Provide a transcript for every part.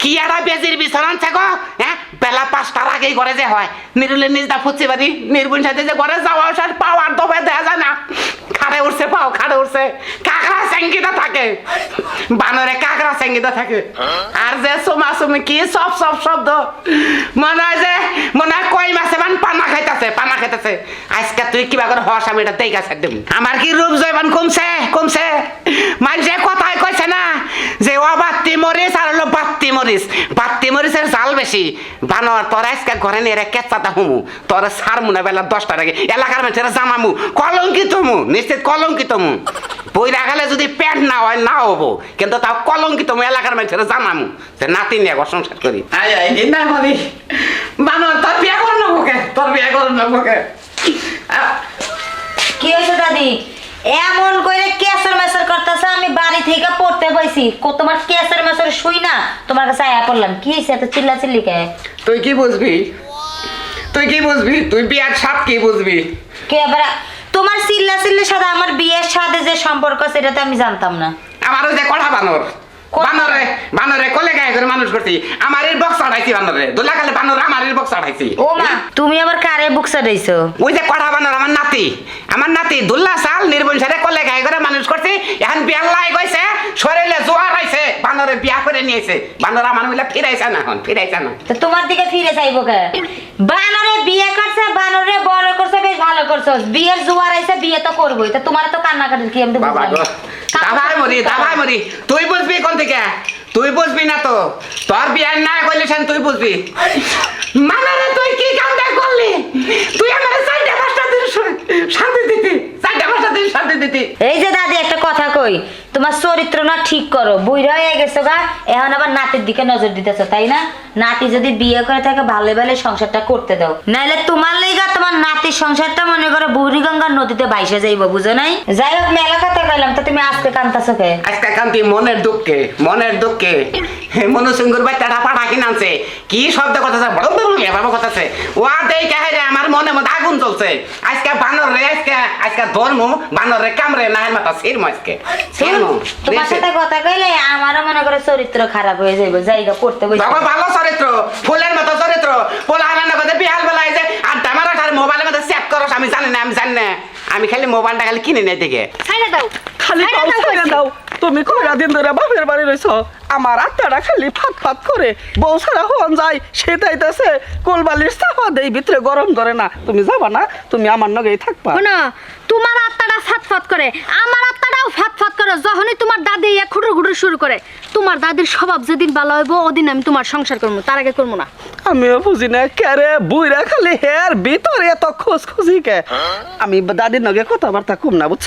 কি আর বেজির বিছানান থাকো হ্যাঁ বেলা পাঁচটার আগেই ঘরে যে হয়। নিরুলে নিজ দা ফুচি বাড়ি নির্বুন সাথে যে ঘরে যাওয়া সার পাওয়ার দফায় দেখা যায় না। খাড়ে উঠছে পাও, খাড়ে উঠছে কাঁকড়া স্যাঙ্গিটা থাকে। বানরে কাঁকড়া স্যাঙ্গিটা থাকে। আর যে সোমাসুমি কি সব সব শব্দ। মনে হয় যে, মনে হয় কই মাসে মান পানা খাইতেছে পানা খাইতেছে। আজকে তুই কিবা করে হস, আমি এটা দেই গেছে দেবো আমার কি রূপ জয়বান কমছে কমছে। মানুষে কথাই কইছে না যে, অবাত্তি মরিস আর হলো বাত্তি মরিস বাত্তি মরিসের জাল বেশি। বানর তোর আজকে ঘরে নিয়ে রে কেচাটা হুমু। তোর সার মুনা বেলা দশটার আগে। এলাকার মানুষের জামামু কলঙ্কিত মু নিশ্চিত কলঙ্কিত মু বইরা গেলে যদি প্যান্ট না হয় না হব। কিন্তু তাও কলঙ্কিত মু এলাকার মানুষের জানামু যে নাতি নিয়ে ঘর সংসার করি। আই আই না মানি বানর তোর বিয়া করো না তোর বিয়া করো না কি হয়েছে দাদি? এমন করে কেসর মেসর করতেছে আমি বাড়ি থেকে পড়তে বইছি। তোমার কেসর মেসর শুই না? তোমার কাছে আয়া পড়লাম। কি হয়েছে এত চিল্লা চিল্লি কে? তুই কি বুঝবি? তুই কি বুঝবি? তুই বিয়ার সাপ কি বুঝবি? কে আবার তোমার চিল্লা চিল্লির সাথে আমার বিয়ের সাথে যে সম্পর্ক সেটা তো আমি জানতাম না। আমারও যে কড়া বানর? বানরে বানরে কলে গায়ে করে মানুষ করছি। আমার এর বক্স আড়াইছি বানরে। দোলা খালে বানর আমার এর বক্স আড়াইছি। ও মা তুমি আবার কারে বুক চাটাইছো ওই যে কড়া বানর আমার নাতি। আমার নাতি দুল্লা সাল নির্বন সারে কলে গায়ে করে মানুষ করছি। এখন লাই গেছে শরীরে জোয়ার আইছে বানরে বিয়া করে নিয়েছে। বানর আমার মিলে ফিরাইছে না এখন ফিরাইছে না। তো তোমার দিকে ফিরে চাইব কে? বানরে বিয়ে করছে বানরে বড় করছে বেশ ভালো করছ বিয়ের জোয়ার আইছে বিয়ে তো করবোই। তো তোমার তো কান্নাকাটির কি আমি বাবা বুঝলাম মরি দাভাই মরি। তুই বুঝবি কোন থেকে? তুই বুঝবি না তো। তোর বিয়ার না করলে সেন তুই বুঝবি। মানে রে, তুই কি কামটা করলি? তুই আমার চারটে পাঁচটা দিন শান্তি দিতি। চারটে পাঁচটা দিন শান্তি দিতি। এই যে দাদি, একটা কথা কই? তোমার চরিত্র না ঠিক করো। বুইরা হয়ে গেছো গা। এখন আবার নাতির দিকে নজর দিতেছো, তাই না? নাতি যদি বিয়ে করে থাকে, ভালো ভালো সংসারটা করতে দাও। নাইলে তোমার লেগা তোমার নাতির সংসারটা মনে করো বুড়িগঙ্গার নদীতে বাইসে যাইব, বুঝো নাই? যাই হোক, মেলা কথা কইলাম, তো তুমি আজকে কান্তাছো কে? আজকে কান্তি মনের দুঃখে মনের দুঃখে। মনুসিংগুর বাচ্চাটা পাঠা কিনাছে কি শব্দ কথাছে বড় বড় এভাবে কথাছে ও দেই কে রে আমার মনে মধ্যে আগুন চলছে আজকে বানর রে আজকে আজকে ধর্ম বানর রে কামড়ে না মাথা সিরম আজকে। সিরম তোমার সাথে কথা কইলে আমারও মনে করো চরিত্র খারাপ হয়ে যাইব জায়গা পড়তে বসে। বাবা ভালো চরিত্র ফুলের মতো চরিত্র। পোলা রান্না করতে বিহাল বেলায় যে আর মোবাইলের মধ্যে সেট করো আমি জানি না আমি জানি না। আমি খালি মোবাইলটা খালি কিনে নেই দেখে ছাইড়া দাও। খালি ছাইড়া দাও ছেড়ে দাও। তুমি কয়টা দিন ধরে বাপের বাড়ি রইছ? আমার আত্মাটা খালি ফাত ফাত করে বউ ছাড়া হন যায় সেটাইতেছে কোলবালির চাপা দেই ভিতরে গরম ধরে না। তুমি যাবা না তুমি আমার নগেই থাকবা। শোনো তোমার আত্মাটা ফাতফাত করে আমার আত্মাটাও ফাতফাত করে যখনই তোমার দাদি ইয়া খুটুর খুটুর শুরু করে তোমার দাদির স্বভাব যেদিন ভালো হইব ওদিন আমি তোমার সংসার করব তার আগে করব না। আমিও বুঝি না কেরে বুইরা খালি হের ভিতরে এত খোঁজ খুঁজি কে? আমি দাদির নগে কথাবার্তা কম না বুঝছ?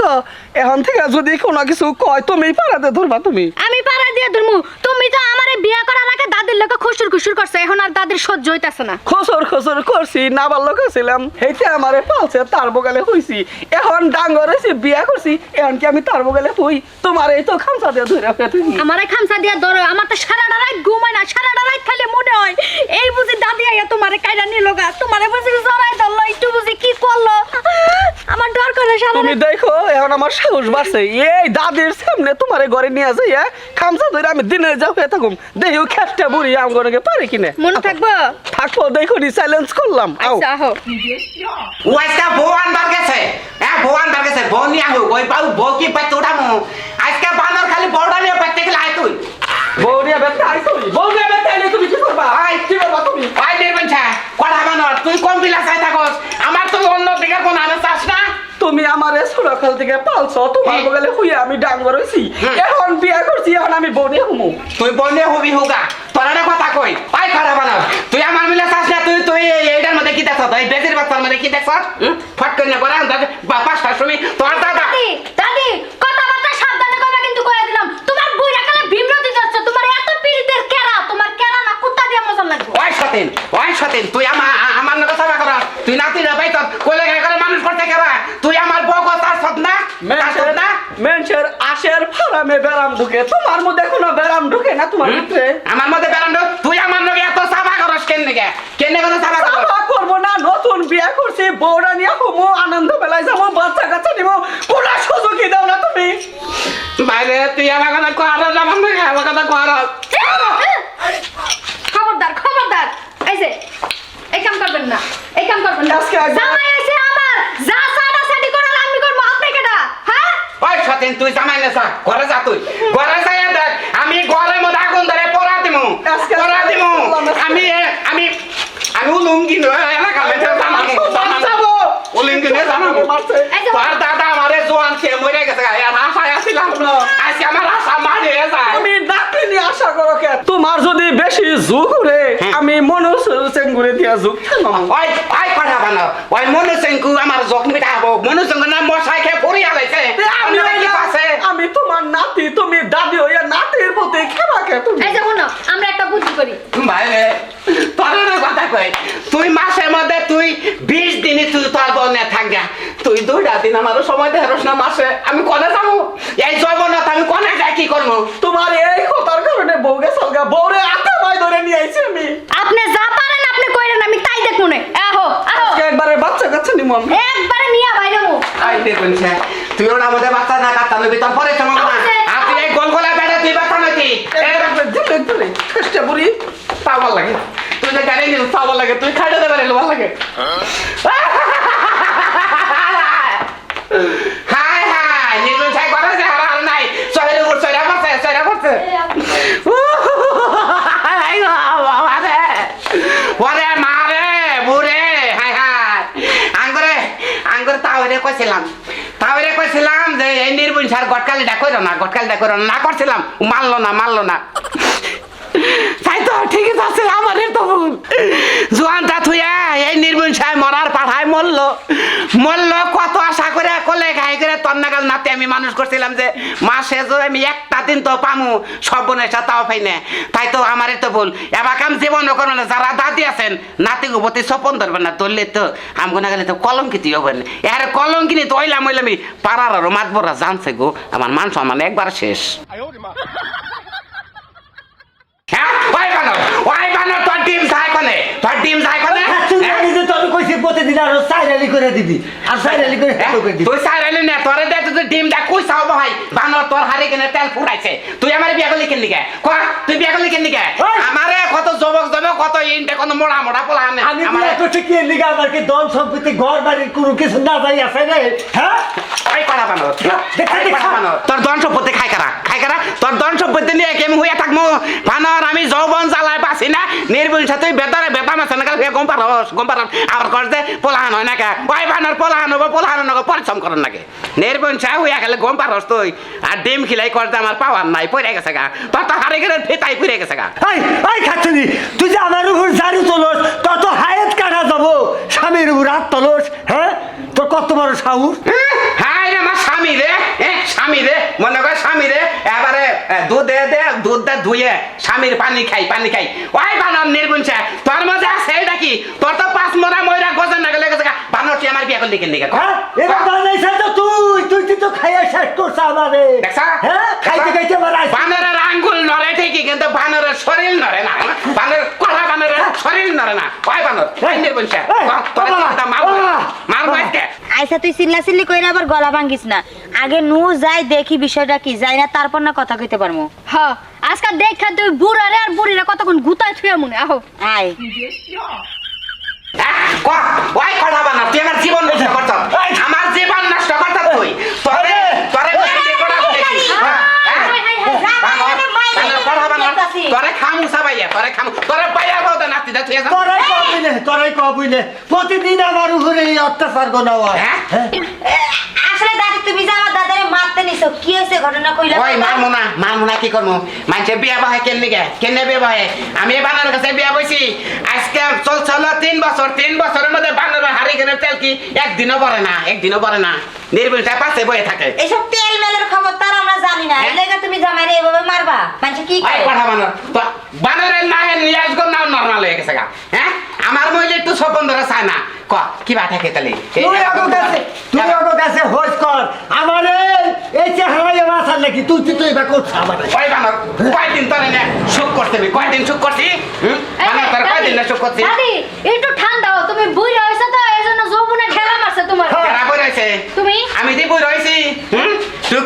এখন থেকে যদি কোনো কিছু কয় তুমি পাড়াতে ধরবা তুমি। আমি পাড়া দিয়ে ধরমু। তুমি তো আমারে বিয়া করার আগে দাদির লোকে খুশুর খুশুর করছে এখন আর দাদির সহ্য হইতাছে না। খসর খসর করছি না ভালো করছিলাম হেইতে আমারে পালছে তার বগালে হইছি। এখন ডাঙ্গর হয়েছি বিয়া করছি এখন কি আমি তার বগালে হই? তোমার এই তো খামসা দিয়ে ধরে আমারে খামসা দিয়া ধরো আমার তো সারাটা রাত ঘুমায় না সারাটা রাত খালি মনে হয় এই বুঝি দাদি আইয়া তোমারে গা তোমারে বুঝি জড়াই ধরলো একটু বুঝি কি করল। আমার ডর করে সারা তুমি দেখো এখন আমার সাহস বাড়ছে। এই দাদির সামনে তোমার ঘরে নিয়ে যাই হ্যাঁ? খামসা ধরে আমি দিনে যাও হয়ে থাকুম। দেখো খেটটা বুড়ি আমার পারে কিনে। মনে থাকব? থাকব দেখো নি চ্যালেঞ্জ করলাম। আও। আচ্ছা ও আজকে গেছে। হ্যাঁ গেছে। বাবু আজকে বানর খালি নিয়ে গেলে আয় তুই। তুমি বৌরিয়া বেটা আইলে তুমি কি করবা? আই কি আয় বানর তুই কোন বিলা চাই থাকস? আমার তুই অন্য দিকে কোন আনে চাস না? তুমি আমারে সুরখাল থেকে পালছো তোমার। বগলে হুইয়া আমি ডাঙ্গর হইছি। এখন বিয়া করছি এখন আমি বৌনি হুমু। তুই বনে হবি হোগা তোর কথা কই? আয় কড়া বানর তুই আমার মিলে চাস না? তুই তুই এইটার মধ্যে কি দেখছ? তুই বেজির বাচ্চার মধ্যে কি দেখছ? ফট করে না করে আনতে পাঁচটার তোর দাদা দাদি দাদি কথাবার্তা সাবধানে কইবা কিন্তু কইয়া দিলাম তোমার বুইরা কালে বিমরতি যাচ্ছে তোমার এত পিড়িতের কেরা তোমার কেরা না কুত্তা দিয়ে মজা লাগবে ওই সতেন ওই সতেন তুই আমার আমার নাকি সেবা কর তুই নাতি না পাই তোর কোলে গায়ে করে মানুষ করতে কেবা তুই আমার বউ তার সত না তার সত মেনসের আশের ফারামে বেরাম ঢুকে। তোমার মধ্যে কোনো বেরাম ঢুকে না তোমার ভিতরে? আমার মধ্যে বেরান্ড তুই আমার নাকি এত সাবা করস কেন নাকি কেন নাকি সাবা করস? সাফা করব না নতুন বিয়া করছি বৌরা নিয়ে হুমু আনন্দ বেলায় যাব বাচ্চা কাচ্চা নিব। কোনো সুযোগই দাও না তুমি। বাইরে তুই আমার কথা কর আমার নাকি আমার কথা কর। খবরদার খবরদার। এই যে এই কাম কর আজকে একবার- জামাই আছে আমার যা সাটা সাটি করাল আমি করব আপনি কেডা হ্যাঁ সতেন তুই জামাই না যা ঘরে যা তুই। ঘরে যাই দেখ আমি ঘরের মধ্যে আগুন ধরে পড়া দিমু পড়া দিমু। আমি আমি আমি উলুঙ্গি এলাকা উলুঙ্গি জানাব তোর দাদা আমারে জোয়ান খেয়ে মরে গেছে আর আশায় আসছিলাম আজকে আমার আশা মারিয়ে যায়। তুমি ডাকিনি আশা করো কে? তোমার যদি বেশি জুক রে হ্যাঁ। আমি মনোজ চেঙ্গুরে দিয়া জুক ওই ওই কথা বানো ওই মনু সিংকু আমার জখ মিটা হব মনু না মশাই খেয়ে পড়িয়া লাইছে আমি আমি তোমার নাতি তুমি দাদি হইয়া নাতির প্রতি খেবা কে তুমি? এই যে শুনো আমরা একটা বুদ্ধি করি। ভাই রে তোর না কথা কই তুই মাসের মধ্যে তুই বিশ দিনই তুই তোর বনে থাকবে তুই দুইটা দিন আমারও সময় দেহরস না মাসে। আমি কনে যাব? এই জবনত আমি কনে যাই কি করব? তোমার এই কথার কারণে বউকে সলগা বউরে আতে ভাই ধরে নিয়ে আইছি আমি। আপনি যা পারেন আপনি কইরেন আমি তাই দেখুন আহো আহো। একবারে বাচ্চা কাচ্চা নিমু আমি একবারে নিয়া বাইরে মু। আই দেখুন সে তুই ওর আমাদের বাচ্চা না কাটতা নবি তোর পরে সময় না আর তুই এই গোল গোলা বেড়ে তুই বাচ্চা দিলে চেষ্টা করি। ভালো লাগে। তুই যে গাড়ি নিল ভালো লাগে। তুই খাইতে দেবে রে ভালো লাগে। হাই হাই নিলু ছাই করে যে হারা হারা নাই। সহের উপর সহেরা পড়ছে সহেরা পড়ছে আই গো বাবা রে। ওরে মা রে বুড়ে। হাই হাই। আঙ্গরে আঙ্গরে তাওরে কইছিলাম। তাওরে কইছিলাম যে এই নির্বুন সার গটকালিটা কইরো না গটকালিটা করো না করছিলাম। মানলো না মানলো না। ঠিকই তো আছে, আমাদের তো ভুল। জোয়ানটা থুয়া এই নির্মূল সাহেব মরার পাঠায় মরল। মরল, কত আশা করে কোলে খাই করে তন্নাগাল নাতে আমি মানুষ করছিলাম যে মাসে যদি আমি একটা দিন তো পামু সব বোনের তাও পাই না। তাই তো আমারই তো ভুল। এবার কাম জীবন করবে না, যারা দাদি আছেন, নাতি প্রতি সপন ধরবে না, ধরলে তো আমগো না গেলে তো কলঙ্কিত হবে না। এর কলঙ্কিনি তো ওইলাম ওইলামি পাড়ার আরও মাতবরা, জানছে গো, আমার মান সম্মান একবার শেষ। ওই বানর ওই বানর তোর ডিম যায় কোনে? তোর ডিম যায় কোনে? তুই জানি যে তোর কইছি প্রতিদিন আরও সাইরালি করে দিবি? আর সাইরালি করে? হেটো করে দিবি? তুই সাইরালি না তোরে দে তুই ডিম দা কই চাও ভাই? বানর তোর হারে কিনে তেল ফুটাইছে। তুই আমার বিয়া গলি কেন নিকে তুই বিয়া করলি কেন নিকে! আমারে কত ইনটে কত মোড়া মোড়া পোলা আনে। আমি আমারে করছি কি লিগা আমার কি দন সম্পত্তি ঘর বাড়ির কোনো কিছু না যাই আছে রে হ্যাঁ? ওই কড়া বানর। দেখা, ওই কড়া দেখা। বানর। তোর ধন সম্পত্তি খাই কারা খাই কারা তোর ধন সম্পত্তি নিয়ে কেমন হইয়া থাকমু? বানর আমি যৌবন জ্বালায় পাছি না। নির্বুল সাথে বেতারে বেতা মাছ না কালকে গম পারস গম পারস। আবার কর যে পোলাহান হয় না কে? ওই বানর পোলাহান হব পোলাহান হব পরিশ্রম করেন নাকি নির্বুল সাহেব হইয়া গেলে গম পারস তুই। আর ডিম খিলাই কর যে আমার পাওয়ার নাই পড়ে গেছে গা। তোর তো হারে গেলে ফেতাই পড়ে গেছে গা। এই এই খাচ্ছি তুই যে আমার উপর জারি তোলস, তত হায়াত কাটা যাব? স্বামীর উপর হাত তোলস হ্যাঁ? তোর কত বড় সাহস? হায় রে আমার স্বামী রে স্বামী রে, মনে করে স্বামী রে, এবারে দুধ দে দে, দুধ দে, ধুয়ে স্বামীর পানি খাই পানি খাই। ওই বানান নির্গুণছে, তোর মধ্যে এটা কি? তোর তো পাঁচ মরা ময়রা গজা না গেলে গেছে বানর তুই আমার বিয়ে করলি কেন দিকে হ্যাঁ? এবার বানাইছে তো তুই। তুই তুই তো খাইয়া শেষ করছ আমারে। দেখছা? হ্যাঁ? খাইতে খাইতে আমার আইছে। বানরের আঙ্গুল নড়ে ঠিকই কিন্তু বানরের শরীর নড়ে না। বানরের কড়া বানরের শরীর নড়ে না। ওই বানর আইসা তুই চিল্লা চিল্লি কইরা আবার গলা ভাঙ্গিস না। আগে নু যাই দেখি বিষয়টা কি। যাই না তারপর না কথা কইতে পারমু। হ্যাঁ আজকে দেখা তুই বুড়ারে আর বুড়িরা কতক্ষণ গুতায় থুয়ে মনে আহো। আয়। হ্যাঁ, ক- ওই কথা বানা, তুই আমার জীবন নষ্ট করছ। আমার জীবন নষ্ট করছ তুই। তোরে, তোরে। হ্যাঁ, হ্যাঁ। তোরে খামু সাবাইয়া, তোরে খামু। তোরে বাইয়া বউতে নাচতে দে, তুই এসব- তোরাই কব বুঝলে তোরাই কব বুঝলে প্রতিদিন আমার উপরে অত্যাচার গোনা হয় হ্যাঁ? হ্যাঁ আসলে দাদি তুমি যে আমার দাদারে মারতে নিছো কি হয়েছে ঘটনা কইলা ওই মারমু না, মারমু না, কি করমু? মানুষে বিয়া বহে কেন লিগে? কেনে বিয়া বহে? আমি এই বানরের কাছে বিয়া বইছি। আজকে চলছে হলো তিন বছর তিন বছরের মধ্যে বানরের হাড়ি কিনে তেল কি একদিনও পরে না একদিনও পরে না নির্বিলটা পাশে বয়ে থাকে এসব তেল মেলের খবর তার আমরা জানি না হ্যাঁ? এই লেগে তুমি জামাইরে এভাবে মারবা কি করে কথা বানর বানরের না নিয়ে আসব না নর্মাল হয়ে গেছে গা হ্যাঁ আমার মহিলা একটু সপন ধরে চায় না ক কি বা থাকে তাহলে এই তুই এরকম কাছে তুই তোমার- কাছে হোস কর। আমার এই- এই আমার নাকি? তুই তুই তুই এবার করছ আমার। ওই বানর কয়দিন তোরে না সুখ করতে হবে? কয়দিন সুখ করছি? হুম? বানর তোর কয়দিন না সুখ করছি? দাদি একটু ঠান্ডা হও তুমি তো যৌবনে মারছে তোমার। বই তুমি? আমি দি হুম? তুই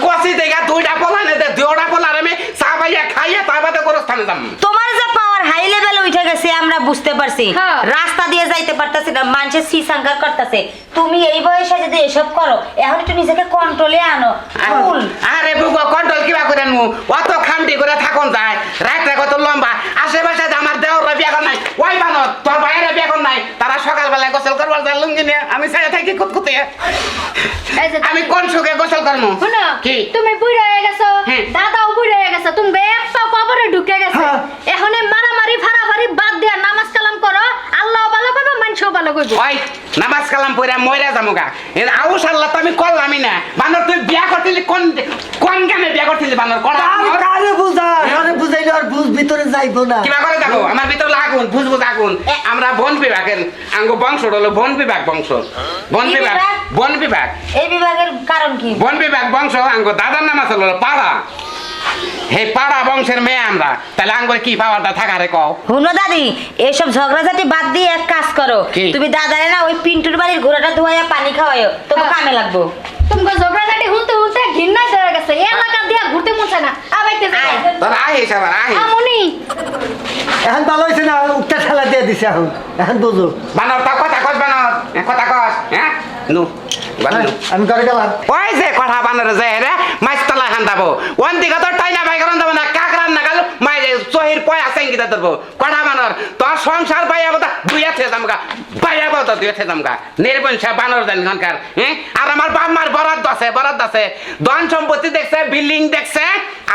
দুইটা পোলা নে দে দুইটা পোলা রে আমি চা পাইয়া খাইয়া তা বাদে গোরস্থানে যাম। তোমার যে পাওয়ার হাই লেভেল উঠে গেছে আমরা বুঝতে পারছি। হ্যাঁ। রাস্তা দিয়ে যাইতে পারতাছি না মানুষের সি সাঙ্গার করতেছে। তুমি এই বয়সে যদি এসব করো এখন একটু নিজেকে কন্ট্রোলে আনো। আরে বুগো কন্ট্রোল কিবা করে নু অত খামটি করে থাকুন যায়। রাত কত লম্বা। আশেপাশে যে আমার দেওয়ার বিয়া কর নাই ওই বানত তোর ভাইয়ের বিয়া কর নাই তারা সকালবেলায় গোসল করবার যায় লুঙ্গি নিয়ে। আমি সাইডে থাকি কুতকুতে। এই যে আমি কোন সুখে গোসল করব শুনো কি? তুমি বুড়া হয়ে গেছো হ্যাঁ। দাদাও বুড়া হয়ে গেছো তুমি এক পা কবরে ঢুকে গেছে। হ্যাঁ। এখন এই ফারাফারি বাদ দিয়া নামাজ কালাম করো আল্লাহ ভালো করবে মানুষও ভালো করবে ওই নামাজ কালাম পড়ে মরে যাব গা এর আউস আল্লাহ তো আমি করলামই না। বানর তুই বিয়া করছিলি কোন কোন গানে বিয়া করছিলি বানর? কোন কারে বুঝা? কারে বুঝাইলে আর বুঝ ভিতরে যাইবো না। কিবা করে দেখো আমার ভিতরে বুঝ বুঝ আগুন আমরা বন বিভাগের আঙ্গ বংশ হলো বন বিভাগ বংশ। বন বিভাগ? বন বিভাগ। এই বিভাগের কারণ কি? বন বিভাগ বংশ আঙ্গ দাদার নাম আছে হলো পাড়া। হে পাড়া বংশের মেয়ে আমরা তাহলে আঙ্গুর কি পাওয়ারটা থাকা রে কও? হুনো দাদি এসব ঝগড়াঝাটি বাদ দিয়ে এক কাজ করো। কি? তুমি দাদারে না ওই পিন্টুর বাড়ির ঘোড়াটা ধোয়া পানি খাওয়া요 তোমার হ্যাঁ। কামে লাগবো। তুমি ঝগড়াঝাটি হুনতে হুনতে ঘৃণা ধরে গেছে এই এলাকা দিয়া ঘুরতে মনছে না। আবাইতে যাই তোরা আহিস আবার আহিস আমনি এখন ভালো হয়েছে না উঠটা ঠেলা দিয়ে দিছে এখন। এখন বুঝো। বানর কথা কস বানর। এ কথা কস হ্যাঁ? নু। আমি করে গেলাম। ওই যে কথা বানরে যে রে মাছ তলা খান দাবো ওন দিকে তো টাইনা বাই করন দাবো না কাকরান গাল মাই চহির পয় আছে গিতা ধরবো। কথা বানর, তোর সংসার পাইয়া বতা দুইয়া থে দামগা পাইয়া বতা দুইয়া থে দামগা নির্বংশা বানর দেন ঘনকার হ্যাঁ? আর আমার বাম্মার বরাদ্দ আছে বরাদ্দ আছে। ধন সম্পত্তি দেখছে, বিল্ডিং দেখছে,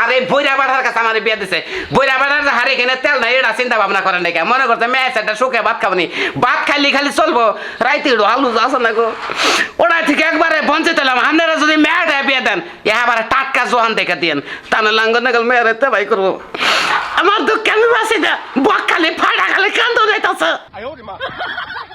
আর এই বইরা বাড়ার কাছে আমার বিয়ে দিছে। বইরা বাড়ার হারে এখানে তেল নাই এটা চিন্তা ভাবনা করেন নাকি মনে করছে, মেয়ে সেটা সুখে ভাত খাবনি ভাত খাইলি খালি চলবো। রাইতে আলু আছে না গো? ওরা থেকে একবারে বঞ্চিত হলাম। আপনারা যদি মেয়েটা বিয়ে দেন এবার টাটকা জোহান দেখে দিন তাহলে লাঙ্গন মেয়ের ভাই করব। আমার দুঃখ আমি বাসি না বক খালি ফাটা খালি কান্দ যাইতাছে